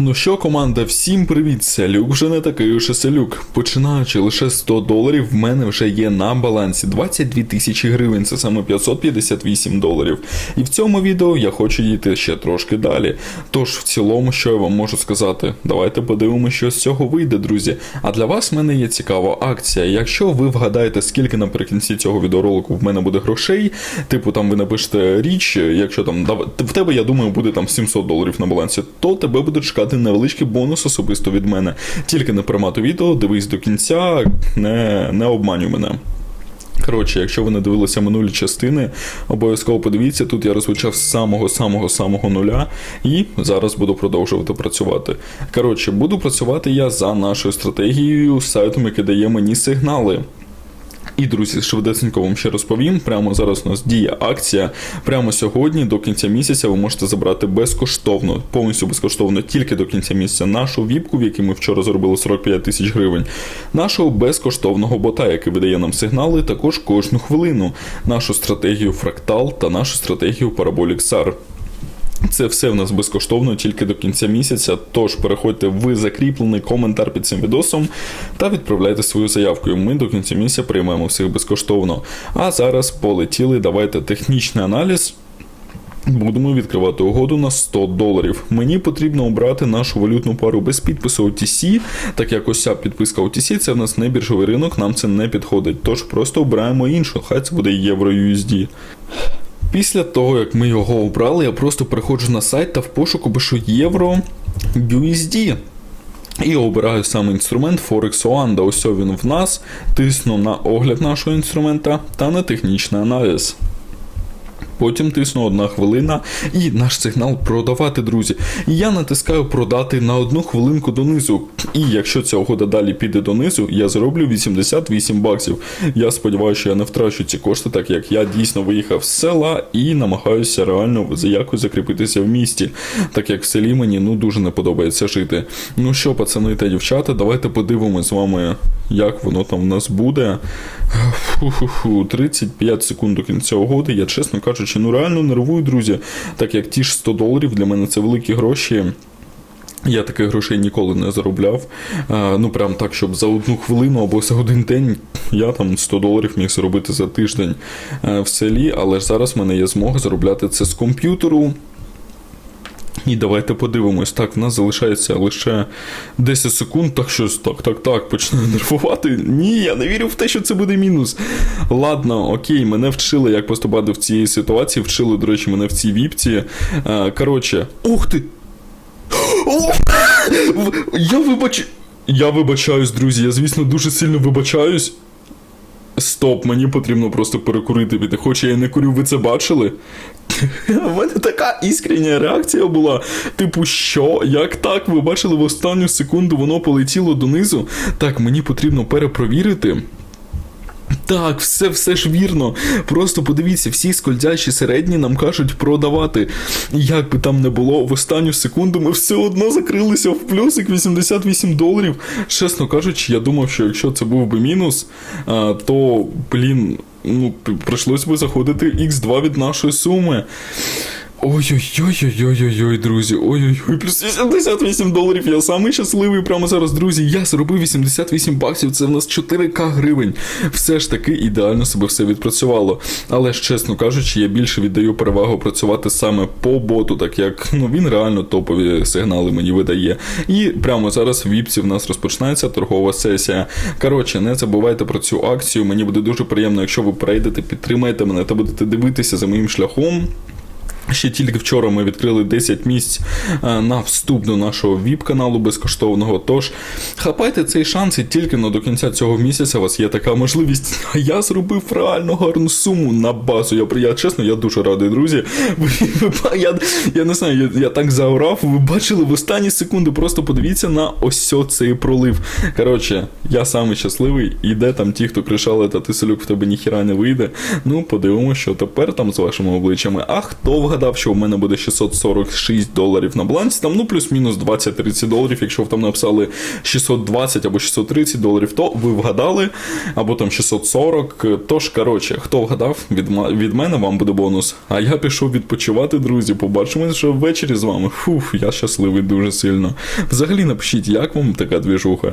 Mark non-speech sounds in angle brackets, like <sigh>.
Ну що, команда, всім привіт! Це Люк вже не такий уж селюк. Починаючи лише 100 доларів, в мене вже є на балансі 22 тисячі гривень, це саме 558 доларів. І в цьому відео я хочу йти ще трошки далі. Тож, в цілому, що я вам можу сказати? Давайте подивимося, що з цього вийде, друзі. А для вас в мене є цікава акція. Якщо ви вгадаєте, скільки наприкінці цього відеоролику в мене буде грошей, типу там ви напишете річ, якщо там в тебе, я думаю, буде там 700 доларів на балансі, то тебе буде чекати невеличкий бонус особисто від мене. Тільки не перемату відео, дивись до кінця, не, не обманюй мене. Коротше, якщо ви не дивилися минулі частини, обов'язково подивіться. Тут я розпочав з самого-самого-самого нуля і зараз буду продовжувати працювати. Коротше, буду працювати я за нашою стратегією, сайтом, який дає мені сигнали. І, друзі, швидесенько вам ще розповім. Прямо зараз у нас діє акція. Прямо сьогодні, до кінця місяця, ви можете забрати безкоштовно, повністю безкоштовно, тільки до кінця місяця, нашу віпку, в якій ми вчора зробили 45 тисяч гривень, нашого безкоштовного бота, який видає нам сигнали, також кожну хвилину, нашу стратегію Фрактал та нашу стратегію Parabolic SAR. Це все в нас безкоштовно тільки до кінця місяця. Тож переходьте в закріплений коментар під цим відосом та відправляйте свою заявку. Ми до кінця місяця приймемо всіх безкоштовно. А зараз полетіли. Давайте технічний аналіз. Будемо відкривати угоду на 100 доларів. Мені потрібно обрати нашу валютну пару без підпису OTC, так як ось ця підписка OTC це в нас не біржовий ринок, нам це не підходить. Тож просто обираємо іншу, хай це буде євро USD. Після того, як ми його обрали, я просто переходжу на сайт та в пошуку пишу євро USD. І обираю саме інструмент Forex Oanda. Ось він в нас. Тисну на огляд нашого інструмента та на технічний аналіз. Потім тисну одна хвилина і наш сигнал продавати, друзі. Я натискаю продати на одну хвилинку донизу. І якщо ця угода далі піде донизу, я зароблю 88 баксів. Я сподіваюся, що я не втрачу ці кошти, так як я дійсно виїхав з села і намагаюся реально якось закріпитися в місті, так як в селі мені ну дуже не подобається жити. Ну що, пацани та дівчата, давайте подивимось з вами, як воно там в нас буде. Фу-фу-фу, 35 секунд до кінця угоди. Я чесно кажучи, ну реально нервую, друзі. Так як ті ж 100 доларів для мене це великі гроші. Я таких грошей ніколи не заробляв. А, ну прям так, щоб за одну хвилину або за один день я там 100 доларів міг заробити за тиждень е, в селі, але ж зараз в мене є змога заробляти це з комп'ютеру. І давайте подивимось. Так, в нас залишається лише 10 секунд, так щось так, так, так, починаю нервувати. Ні, я не вірю в те, що це буде мінус. Ладно, окей, мене вчили, як поступати в цій ситуації. Вчили, до речі, мене в цій віпці. Е, Коротше, ух ти! Я вибач... Я вибачаюсь, друзі. Я, звісно, дуже сильно вибачаюсь. Стоп, мені потрібно просто перекурити піти. Хоч я не курю, ви це бачили? <laughs> У мене така іскрення реакція була. Типу, що? Як так? Ви бачили в останню секунду воно полетіло донизу? Так, мені потрібно перепровірити. Так, все, все ж вірно. Просто подивіться, всі скользящі середні нам кажуть продавати. Як би там не було, в останню секунду ми все одно закрилися в плюсик 88 доларів. Чесно кажучи, я думав, що якщо це був би мінус, то, блін, ну, прийшлось би заходити X2 від нашої суми. Ой-ой-ой-ой-ой-ой, друзі. Ой-ой-ой, плюс 88 доларів. Я самий щасливий прямо зараз, друзі. Я зробив 88 баксів, це в нас 4К гривень. Все ж таки ідеально себе все відпрацювало. Але ж, чесно кажучи, я більше віддаю перевагу працювати саме по боту, так як ну він реально топові сигнали мені видає. І прямо зараз в віпці в нас розпочинається торгова сесія. Коротше, не забувайте про цю акцію. Мені буде дуже приємно, якщо ви прийдете, підтримаєте мене та будете дивитися за моїм шляхом. Ще тільки вчора ми відкрили 10 місць е, на вступ до нашого віп-каналу безкоштовного. Тож хапайте цей шанс і тільки на до кінця цього місяця у вас є така можливість. <laughs> Я зробив реально гарну суму на базу. Я, я чесно, я дуже радий, друзі. <laughs> Я, я не знаю, я, я так заорав. Ви бачили в останні секунди. Просто подивіться на ось цей пролив. Коротше, я самий щасливий. І де там ті, хто кричали, та ти селюк в тебе ніхіра не вийде. Ну, подивимося, що тепер там з вашими обличчями. А хто вгадає? Вгадав, що у мене буде 646 доларів на балансі, там ну плюс-мінус 20-30 доларів. Якщо ви там написали 620 або 630 доларів, то ви вгадали, або там 640. Тож, коротше, хто вгадав, від, від мене вам буде бонус. А я пішов відпочивати, друзі. Побачимось вже ввечері з вами. Фух, я щасливий дуже сильно. Взагалі напишіть, як вам така двіжуха.